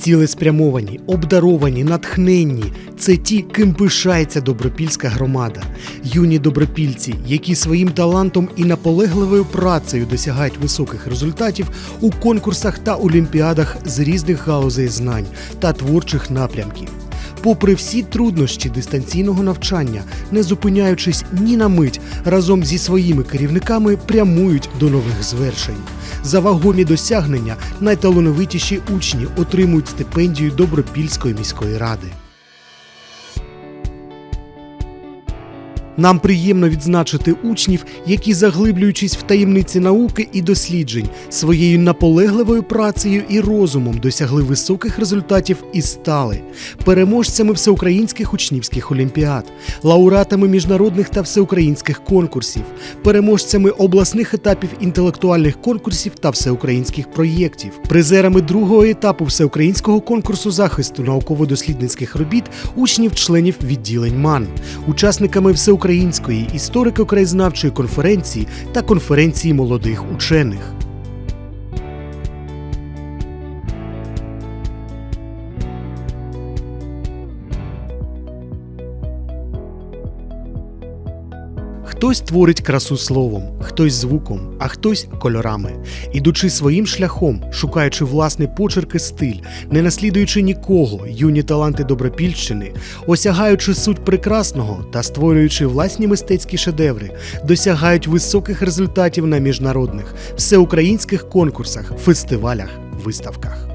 Цілеспрямовані, обдаровані, натхненні це ті, ким пишається добропільська громада. Юні добропільці, які своїм талантом і наполегливою працею досягають високих результатів у конкурсах та олімпіадах з різних галузей знань та творчих напрямків. Попри всі труднощі дистанційного навчання, не зупиняючись ні на мить, разом зі своїми керівниками прямують до нових звершень. За вагомі досягнення найталановитіші учні отримують стипендію Добропільської міської ради. Нам приємно відзначити учнів, які, заглиблюючись в таємниці науки і досліджень, своєю наполегливою працею і розумом досягли високих результатів і стали переможцями всеукраїнських учнівських олімпіад, лауреатами міжнародних та всеукраїнських конкурсів, переможцями обласних етапів інтелектуальних конкурсів та всеукраїнських проєктів, призерами другого етапу всеукраїнського конкурсу захисту науково-дослідницьких робіт учнів-членів відділень МАН, учасниками всеукраїнської історико-краєзнавчої конференції та конференції молодих учених. Хтось творить красу словом, хтось звуком, а хтось кольорами. Ідучи своїм шляхом, шукаючи власний почерк і стиль, не наслідуючи нікого, юні таланти Добропільщини, осягаючи суть прекрасного та створюючи власні мистецькі шедеври, досягають високих результатів на міжнародних, всеукраїнських конкурсах, фестивалях, виставках.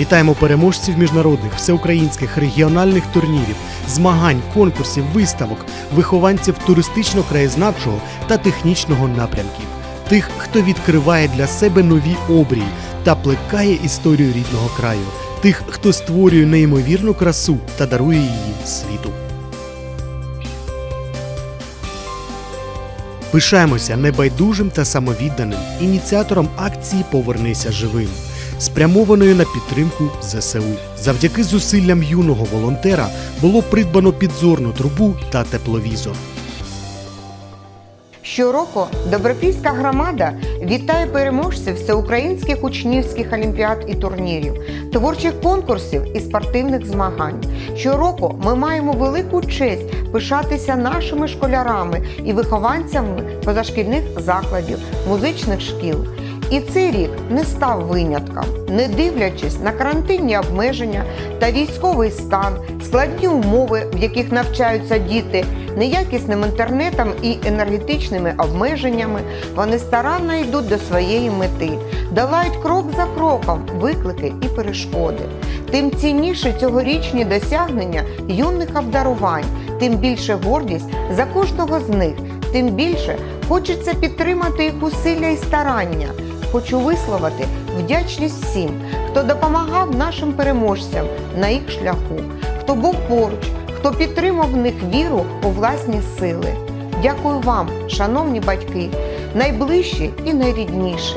Вітаємо переможців міжнародних, всеукраїнських, регіональних турнірів, змагань, конкурсів, виставок, вихованців туристично-краєзнавчого та технічного напрямків, тих, хто відкриває для себе нові обрії та плекає історію рідного краю, тих, хто створює неймовірну красу та дарує її світу. Пишаємося небайдужим та самовідданим. Ініціатором акції Повернися живим, спрямованої на підтримку ЗСУ. Завдяки зусиллям юного волонтера було придбано підзорну трубу та тепловізор. Щороку Добропільська громада вітає переможців всеукраїнських учнівських олімпіад і турнірів, творчих конкурсів і спортивних змагань. Щороку ми маємо велику честь пишатися нашими школярами і вихованцями позашкільних закладів, музичних шкіл. І цей рік не став винятком, не дивлячись на карантинні обмеження та військовий стан, складні умови, в яких навчаються діти, неякісним інтернетом і енергетичними обмеженнями, вони старанно йдуть до своєї мети, долають крок за кроком виклики і перешкоди. Тим цінніше цьогорічні досягнення юних обдарувань, тим більше гордість за кожного з них, тим більше хочеться підтримати їх усилля і старання. Хочу висловити вдячність всім, хто допомагав нашим переможцям на їх шляху, хто був поруч, хто підтримав в них віру у власні сили. Дякую вам, шановні батьки, найближчі і найрідніші.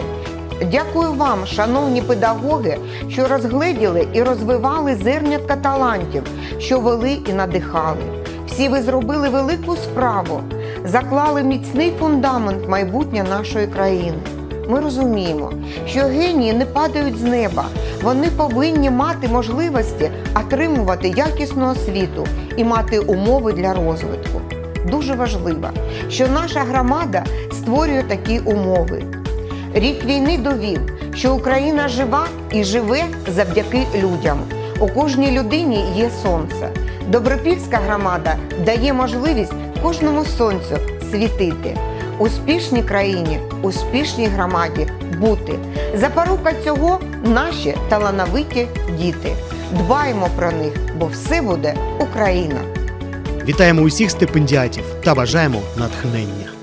Дякую вам, шановні педагоги, що розгледіли і розвивали зернятка талантів, що вели і надихали. Всі ви зробили велику справу, заклали міцний фундамент майбутня нашої країни. Ми розуміємо, що генії не падають з неба. Вони повинні мати можливості отримувати якісну освіту і мати умови для розвитку. Дуже важливо, що наша громада створює такі умови. Рік війни довів, що Україна жива і живе завдяки людям. У кожній людині є сонце. Добропільська громада дає можливість кожному сонцю світити. Успішній країні, успішній громаді бути. Запорука цього наші талановиті діти. Дбаємо про них, бо все буде Україна. Вітаємо усіх стипендіатів та бажаємо натхнення.